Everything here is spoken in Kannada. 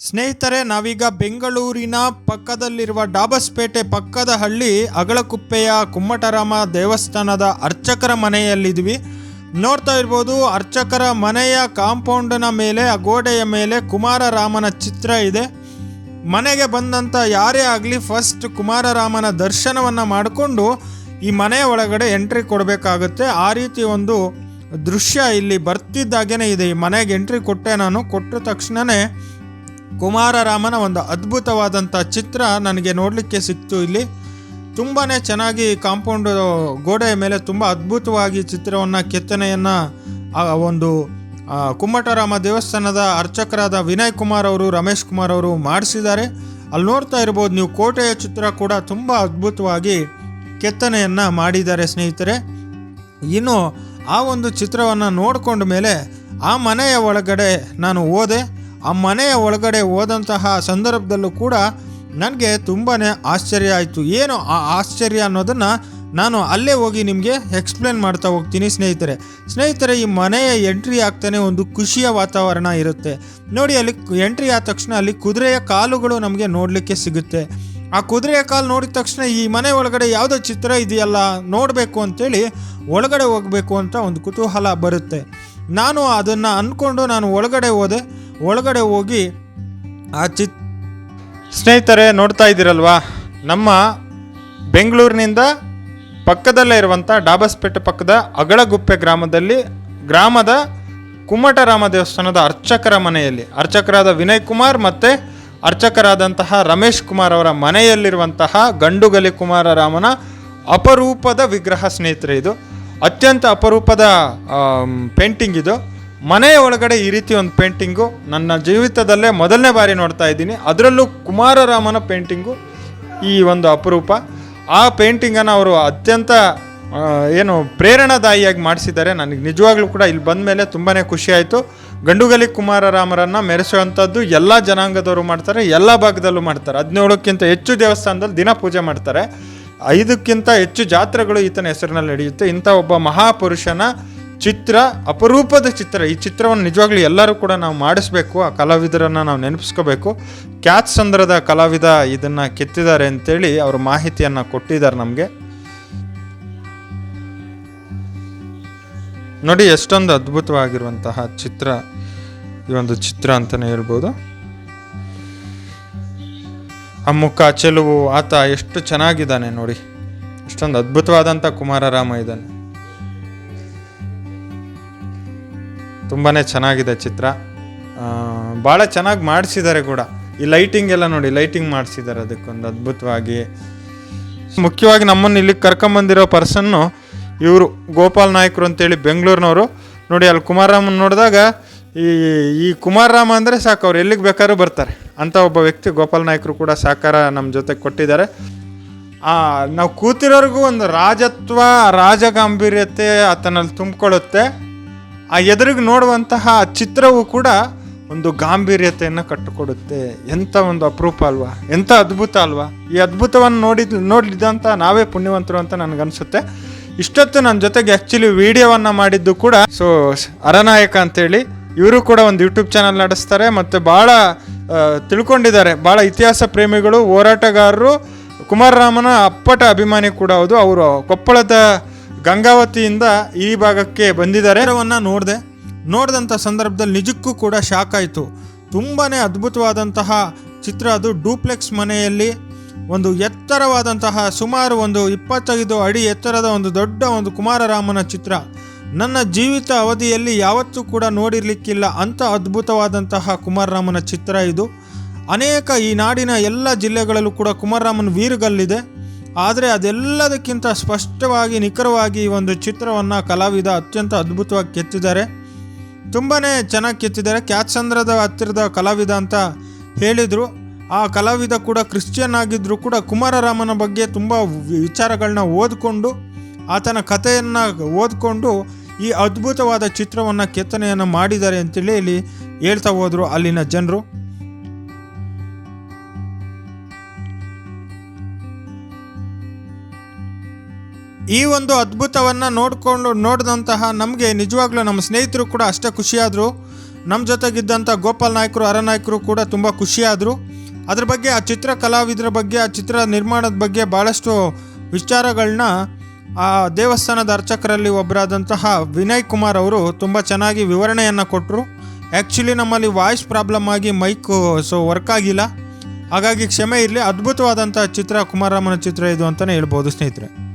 ಸ್ನೇಹಿತರೆ, ನಾವೀಗ ಬೆಂಗಳೂರಿನ ಪಕ್ಕದಲ್ಲಿರುವ ಡಾಬಸ್ಪೇಟೆ ಪಕ್ಕದ ಹಳ್ಳಿ ಅಗಳಕುಪ್ಪೆಯ ಕುಮ್ಮಟರಾಮ ದೇವಸ್ಥಾನದ ಅರ್ಚಕರ ಮನೆಯಲ್ಲಿದ್ವಿ. ನೋಡ್ತಾ ಇರ್ಬೋದು, ಅರ್ಚಕರ ಮನೆಯ ಕಾಂಪೌಂಡ್ನ ಮೇಲೆ, ಆ ಗೋಡೆಯ ಮೇಲೆ ಕುಮಾರರಾಮನ ಚಿತ್ರ ಇದೆ. ಮನೆಗೆ ಬಂದಂಥ ಯಾರೇ ಆಗಲಿ ಫಸ್ಟ್ ಕುಮಾರರಾಮನ ದರ್ಶನವನ್ನು ಮಾಡಿಕೊಂಡು ಈ ಮನೆಯ ಒಳಗಡೆ ಎಂಟ್ರಿ ಕೊಡಬೇಕಾಗುತ್ತೆ. ಆ ರೀತಿ ಒಂದು ದೃಶ್ಯ ಇಲ್ಲಿ ಬರ್ತಿದ್ದಾಗೇನೆ ಇದೆ. ಈ ಮನೆಗೆ ಎಂಟ್ರಿ ಕೊಟ್ಟೆ ನಾನು, ಕೊಟ್ಟ ತಕ್ಷಣವೇ ಕುಮಾರರಾಮನ ಒಂದು ಅದ್ಭುತವಾದಂಥ ಚಿತ್ರ ನನಗೆ ನೋಡಲಿಕ್ಕೆ ಸಿಕ್ತು ಇಲ್ಲಿ. ತುಂಬಾ ಚೆನ್ನಾಗಿ ಕಾಂಪೌಂಡ್ ಗೋಡೆಯ ಮೇಲೆ ತುಂಬ ಅದ್ಭುತವಾಗಿ ಚಿತ್ರವನ್ನು, ಕೆತ್ತನೆಯನ್ನು ಒಂದು ಕುಮ್ಮಟರಾಮ ದೇವಸ್ಥಾನದ ಅರ್ಚಕರಾದ ವಿನಯ್ ಕುಮಾರ್ ಅವರು, ರಮೇಶ್ ಕುಮಾರ್ ಅವರು ಮಾಡಿಸಿದ್ದಾರೆ. ಅಲ್ಲಿ ನೋಡ್ತಾ ಇರ್ಬೋದು, ನೀವು ಕೋಟೆಯ ಚಿತ್ರ ಕೂಡ ತುಂಬ ಅದ್ಭುತವಾಗಿ ಕೆತ್ತನೆಯನ್ನು ಮಾಡಿದ್ದಾರೆ ಸ್ನೇಹಿತರೆ. ಇನ್ನು ಆ ಒಂದು ಚಿತ್ರವನ್ನು ನೋಡಿಕೊಂಡ ಮೇಲೆ ಆ ಮನೆಯ ಒಳಗಡೆ ನಾನು ಹೋದೆ. ಆ ಮನೆಯ ಒಳಗಡೆ ಹೋದಂತಹ ಸಂದರ್ಭದಲ್ಲೂ ಕೂಡ ನನಗೆ ತುಂಬಾ ಆಶ್ಚರ್ಯ ಆಯಿತು. ಏನು ಆ ಆಶ್ಚರ್ಯ ಅನ್ನೋದನ್ನು ನಾನು ಅಲ್ಲೇ ಹೋಗಿ ನಿಮಗೆ ಎಕ್ಸ್ಪ್ಲೇನ್ ಮಾಡ್ತಾ ಹೋಗ್ತೀನಿ ಸ್ನೇಹಿತರೆ. ಸ್ನೇಹಿತರೆ, ಈ ಮನೆಯ ಎಂಟ್ರಿ ಆಗ್ತಾನೆ ಒಂದು ಖುಷಿಯ ವಾತಾವರಣ ಇರುತ್ತೆ. ನೋಡಿ, ಅಲ್ಲಿ ಎಂಟ್ರಿ ಆದ ತಕ್ಷಣ ಅಲ್ಲಿ ಕುದುರೆಯ ಕಾಲುಗಳು ನಮಗೆ ನೋಡಲಿಕ್ಕೆ ಸಿಗುತ್ತೆ. ಆ ಕುದುರೆಯ ಕಾಲು ನೋಡಿದ ತಕ್ಷಣ ಈ ಮನೆ ಒಳಗಡೆ ಯಾವುದೋ ಚಿತ್ರ ಇದೆಯಲ್ಲ, ನೋಡಬೇಕು ಅಂತೇಳಿ ಒಳಗಡೆ ಹೋಗಬೇಕು ಅಂತ ಒಂದು ಕುತೂಹಲ ಬರುತ್ತೆ. ನಾನು ಅದನ್ನು ಅಂದ್ಕೊಂಡು ನಾನು ಒಳಗಡೆ ಹೋದೆ. ಒಳಗಡೆ ಹೋಗಿ ಆ ಚಿತ್ ಸ್ನೇಹಿತರೆ ನೋಡ್ತಾ ಇದ್ದೀರಲ್ವಾ? ನಮ್ಮ ಬೆಂಗಳೂರಿನಿಂದ ಪಕ್ಕದಲ್ಲೇ ಇರುವಂಥ ಡಾಬಸ್ಪೇಟೆ ಪಕ್ಕದ ಅಗಳಗುಪ್ಪೆ ಗ್ರಾಮದಲ್ಲಿ, ಗ್ರಾಮದ ಕುಮ್ಮಟರಾಮ ದೇವಸ್ಥಾನದ ಅರ್ಚಕರ ಮನೆಯಲ್ಲಿ, ಅರ್ಚಕರಾದ ವಿನಯ್ ಕುಮಾರ್ ಮತ್ತು ಅರ್ಚಕರಾದಂತಹ ರಮೇಶ್ ಕುಮಾರ್ ಅವರ ಮನೆಯಲ್ಲಿರುವಂತಹ ಗಂಡುಗಲಿ ಕುಮಾರರಾಮನ ಅಪರೂಪದ ವಿಗ್ರಹ ಸ್ನೇಹಿತರೆ ಇದು. ಅತ್ಯಂತ ಅಪರೂಪದ ಪೇಂಟಿಂಗ್ ಇದು. ಮನೆಯ ಒಳಗಡೆ ಈ ರೀತಿ ಒಂದು ಪೇಂಟಿಂಗು ನನ್ನ ಜೀವಿತದಲ್ಲೇ ಮೊದಲನೇ ಬಾರಿ ನೋಡ್ತಾ ಇದ್ದೀನಿ. ಅದರಲ್ಲೂ ಕುಮಾರರಾಮನ ಪೇಂಟಿಂಗು ಈ ಒಂದು ಅಪರೂಪ. ಆ ಪೇಂಟಿಂಗನ್ನು ಅವರು ಅತ್ಯಂತ ಏನು ಪ್ರೇರಣಾದಾಯಿಯಾಗಿ ಮಾಡಿಸಿದ್ದಾರೆ. ನನಗೆ ನಿಜವಾಗ್ಲೂ ಕೂಡ ಇಲ್ಲಿ ಬಂದ ಮೇಲೆ ತುಂಬಾ ಖುಷಿಯಾಯಿತು ಗಂಡುಗಲಿ ಕುಮಾರರಾಮರನ್ನು ಮೆರೆಸುವಂಥದ್ದು ಎಲ್ಲ ಜನಾಂಗದವರು ಮಾಡ್ತಾರೆ, ಎಲ್ಲ ಭಾಗದಲ್ಲೂ ಮಾಡ್ತಾರೆ. ಹದಿನೇಳಕ್ಕಿಂತ ಹೆಚ್ಚು ದೇವಸ್ಥಾನದಲ್ಲಿ ದಿನ ಪೂಜೆ ಮಾಡ್ತಾರೆ. ಐದಕ್ಕಿಂತ ಹೆಚ್ಚು ಜಾತ್ರೆಗಳು ಈತನ ಹೆಸರಿನಲ್ಲಿ ನಡೆಯುತ್ತೆ. ಇಂಥ ಒಬ್ಬ ಮಹಾಪುರುಷನ ಚಿತ್ರ, ಅಪರೂಪದ ಚಿತ್ರ. ಈ ಚಿತ್ರವನ್ನು ನಿಜವಾಗ್ಲೂ ಎಲ್ಲರೂ ಕೂಡ ನಾವು ಮಾಡಿಸ್ಬೇಕು. ಆ ಕಲಾವಿದರನ್ನು ನಾವು ನೆನಪಿಸ್ಕೋಬೇಕು. ಕ್ಯಾತ್ ಸಂದ್ರದ ಕಲಾವಿದ ಇದನ್ನು ಕೆತ್ತಿದ್ದಾರೆ ಅಂತೇಳಿ ಅವರು ಮಾಹಿತಿಯನ್ನು ಕೊಟ್ಟಿದ್ದಾರೆ ನಮಗೆ. ನೋಡಿ, ಎಷ್ಟೊಂದು ಅದ್ಭುತವಾಗಿರುವಂತಹ ಚಿತ್ರ, ಈ ಒಂದು ಚಿತ್ರ ಅಂತಲೇ ಹೇಳ್ಬೋದು. ಆ ಮುಖ, ಚೆಲುವು, ಆತ ಎಷ್ಟು ಚೆನ್ನಾಗಿದ್ದಾನೆ ನೋಡಿ. ಎಷ್ಟೊಂದು ಅದ್ಭುತವಾದಂಥ ಕುಮಾರರಾಮ ಇದ್ದಾನೆ. ತುಂಬಾ ಚೆನ್ನಾಗಿದೆ ಚಿತ್ರ. ಭಾಳ ಚೆನ್ನಾಗಿ ಮಾಡಿಸಿದ್ದಾರೆ ಕೂಡ. ಈ ಲೈಟಿಂಗ್ ಎಲ್ಲ ನೋಡಿ ಲೈಟಿಂಗ್ ಮಾಡಿಸಿದ್ದಾರೆ ಅದಕ್ಕೊಂದು ಅದ್ಭುತವಾಗಿ. ಮುಖ್ಯವಾಗಿ ನಮ್ಮನ್ನು ಇಲ್ಲಿಗೆ ಕರ್ಕೊಂಬಂದಿರೋ ಪರ್ಸನ್ನು ಇವರು ಗೋಪಾಲ್ ನಾಯ್ಕರು ಅಂತೇಳಿ ಬೆಂಗಳೂರಿನವರು. ನೋಡಿ, ಅಲ್ಲಿ ಕುಮಾರರಾಮನ್ ನೋಡಿದಾಗ ಈ ಈ ಕುಮಾರರಾಮ ಅಂದರೆ ಸಾಕು, ಅವ್ರು ಎಲ್ಲಿಗೆ ಬೇಕಾದ್ರೂ ಬರ್ತಾರೆ. ಅಂತ ಒಬ್ಬ ವ್ಯಕ್ತಿ ಗೋಪಾಲ್ ನಾಯ್ಕರು ಕೂಡ ಸಹಕಾರ ನಮ್ಮ ಜೊತೆ ಕೊಟ್ಟಿದ್ದಾರೆ. ನಾವು ಕೂತಿರೋರಿಗೂ ಒಂದು ರಾಜತ್ವ, ರಾಜಗಾಂಭೀರ್ಯತೆ ಆತನಲ್ಲಿ ತುಂಬಿಕೊಳ್ಳುತ್ತೆ. ಆ ಎದುರಿಗೆ ನೋಡುವಂತಹ ಚಿತ್ರವು ಕೂಡ ಒಂದು ಗಾಂಭೀರ್ಯತೆಯನ್ನು ಕಟ್ಟಿಕೊಡುತ್ತೆ. ಎಂಥ ಒಂದು ಅಪರೂಪ ಅಲ್ವಾ? ಎಂಥ ಅದ್ಭುತ ಅಲ್ವಾ? ಈ ಅದ್ಭುತವನ್ನು ನೋಡಿದ್ ನೋಡಿದಂಥ ನಾವೇ ಪುಣ್ಯವಂತರು ಅಂತ ನನಗನ್ಸುತ್ತೆ. ಇಷ್ಟೊತ್ತು ನನ್ನ ಜೊತೆಗೆ ಆ್ಯಕ್ಚುಲಿ ವಿಡಿಯೋವನ್ನು ಮಾಡಿದ್ದು ಕೂಡ ಸೊ, ಅರನಾಯಕ ಅಂತೇಳಿ. ಇವರು ಕೂಡ ಒಂದು ಯೂಟ್ಯೂಬ್ ಚಾನಲ್ ನಡೆಸ್ತಾರೆ ಮತ್ತು ಭಾಳ ತಿಳ್ಕೊಂಡಿದ್ದಾರೆ. ಭಾಳ ಇತಿಹಾಸ ಪ್ರೇಮಿಗಳು, ಹೋರಾಟಗಾರರು, ಕುಮಾರರಾಮನ ಅಪ್ಪಟ ಅಭಿಮಾನಿ ಕೂಡ ಹೌದು. ಅವರು ಕೊಪ್ಪಳದ ಗಂಗಾವತಿಯಿಂದ ಈ ಭಾಗಕ್ಕೆ ಬಂದಿದ್ದಾರೆ. ನೋಡಿದೆ ನೋಡಿದಂಥ ಸಂದರ್ಭದಲ್ಲಿ ನಿಜಕ್ಕೂ ಕೂಡ ಶಾಕ್ ಆಯಿತು. ತುಂಬಾ ಅದ್ಭುತವಾದಂತಹ ಚಿತ್ರ ಅದು. ಡೂಪ್ಲೆಕ್ಸ್ ಮನೆಯಲ್ಲಿ ಒಂದು ಎತ್ತರವಾದಂತಹ ಸುಮಾರು ಒಂದು ಇಪ್ಪತ್ತೈದು ಅಡಿ ಎತ್ತರದ ಒಂದು ದೊಡ್ಡ ಒಂದು ಕುಮಾರರಾಮನ ಚಿತ್ರ. ನನ್ನ ಜೀವಿತ ಅವಧಿಯಲ್ಲಿ ಯಾವತ್ತೂ ಕೂಡ ನೋಡಿರಲಿಕ್ಕಿಲ್ಲ. ಅಂಥ ಅದ್ಭುತವಾದಂತಹ ಕುಮಾರರಾಮನ ಚಿತ್ರ ಇದು. ಅನೇಕ ಈ ನಾಡಿನ ಎಲ್ಲ ಜಿಲ್ಲೆಗಳಲ್ಲೂ ಕೂಡ ಕುಮಾರರಾಮನ ವೀರಗಲ್ಲಿದೆ. ಆದರೆ ಅದೆಲ್ಲದಕ್ಕಿಂತ ಸ್ಪಷ್ಟವಾಗಿ, ನಿಖರವಾಗಿ ಈ ಒಂದು ಚಿತ್ರವನ್ನು ಕಲಾವಿದ ಅತ್ಯಂತ ಅದ್ಭುತವಾಗಿ ಕೆತ್ತಿದ್ದಾರೆ. ತುಂಬಾ ಚೆನ್ನಾಗಿ ಕೆತ್ತಿದ್ದಾರೆ. ಕ್ಯಾತ್ಸಂದ್ರದ ಹತ್ತಿರದ ಕಲಾವಿದ ಅಂತ ಹೇಳಿದರು. ಆ ಕಲಾವಿದ ಕೂಡ ಕ್ರಿಶ್ಚಿಯನ್ ಆಗಿದ್ದರೂ ಕೂಡ ಕುಮಾರರಾಮನ ಬಗ್ಗೆ ತುಂಬ ವಿಚಾರಗಳನ್ನ ಓದಿಕೊಂಡು, ಆತನ ಕಥೆಯನ್ನು ಓದಿಕೊಂಡು ಈ ಅದ್ಭುತವಾದ ಚಿತ್ರವನ್ನು ಕೆತ್ತನೆಯನ್ನು ಮಾಡಿದ್ದಾರೆ ಅಂತೇಳಿ ಇಲ್ಲಿ ಹೇಳ್ತಾ ಹೋದರು ಅಲ್ಲಿನ ಜನರು. ಈ ಒಂದು ಅದ್ಭುತವನ್ನು ನೋಡಿಕೊಂಡು ನೋಡಿದಂತಹ ನಮಗೆ ನಿಜವಾಗ್ಲೂ ನಮ್ಮ ಸ್ನೇಹಿತರು ಕೂಡ ಅಷ್ಟೇ ಖುಷಿಯಾದರು. ನಮ್ಮ ಜೊತೆಗಿದ್ದಂಥ ಗೋಪಾಲ್ ನಾಯ್ಕರು ಅರನಾಯ್ಕರು ಕೂಡ ತುಂಬ ಖುಷಿಯಾದರು. ಅದ್ರ ಬಗ್ಗೆ, ಆ ಚಿತ್ರ ಕಲಾವಿದರ ಬಗ್ಗೆ, ಆ ಚಿತ್ರ ನಿರ್ಮಾಣದ ಬಗ್ಗೆ ಭಾಳಷ್ಟು ವಿಚಾರಗಳನ್ನ ಆ ದೇವಸ್ಥಾನದ ಅರ್ಚಕರಲ್ಲಿ ಒಬ್ಬರಾದಂತಹ ವಿನಯ್ ಕುಮಾರ್ ಅವರು ತುಂಬ ಚೆನ್ನಾಗಿ ವಿವರಣೆಯನ್ನು ಕೊಟ್ಟರು ಆ್ಯಕ್ಚುಲಿ ನಮ್ಮಲ್ಲಿ ವಾಯ್ಸ್ ಪ್ರಾಬ್ಲಮ್ ಆಗಿ ಮೈಕು ಸೊ ವರ್ಕ್ ಆಗಿಲ್ಲ. ಹಾಗಾಗಿ ಕ್ಷಮೆ ಇರಲಿ. ಅದ್ಭುತವಾದಂಥ ಚಿತ್ರ ಕುಮಾರರಾಮನ ಚಿತ್ರ ಇದು ಅಂತಲೇ ಹೇಳ್ಬೋದು ಸ್ನೇಹಿತರೆ.